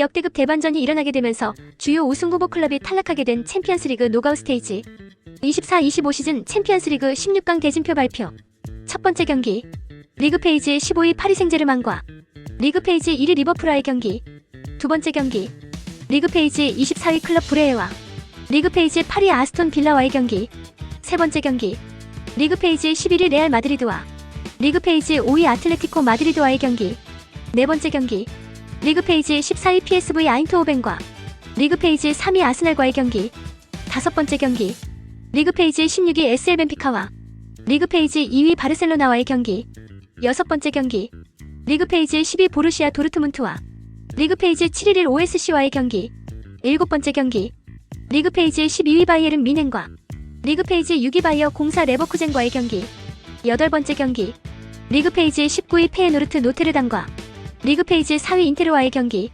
역대급 대반전이 일어나게 되면서 주요 우승 후보 클럽이 탈락하게 된 챔피언스리그 노가웃 스테이지. 24-25 시즌 챔피언스리그 16강 대진표 발표. 첫 번째 경기. 리그 페이지 15위 파리 생제르맹과 리그 페이지 1위 리버풀와의 경기. 두 번째 경기. 리그 페이지 24위 클럽 브레에와 리그 페이지 8위 아스톤 빌라와의 경기. 세 번째 경기. 리그 페이지 11위 레알 마드리드와 리그 페이지 5위 아틀레티코 마드리드와의 경기. 네 번째 경기 리그 페이지 14위 PSV 아인트호벤과 리그 페이지 3위 아스날과의 경기 다섯 번째 경기 리그 페이지 16위 SL 벤피카와 리그 페이지 2위 바르셀로나와의 경기 여섯 번째 경기 리그 페이지 10위 보르시아 도르트문트와 리그 페이지 7위 OSC와의 경기 일곱 번째 경기 리그 페이지 12위 바이에른 미넨과 리그 페이지 6위 바이어 공사 레버쿠젠과의 경기 여덟 번째 경기 리그 페이지 19위 페에노르트 노테르담과 리그 페이지 4위 인테르와의 경기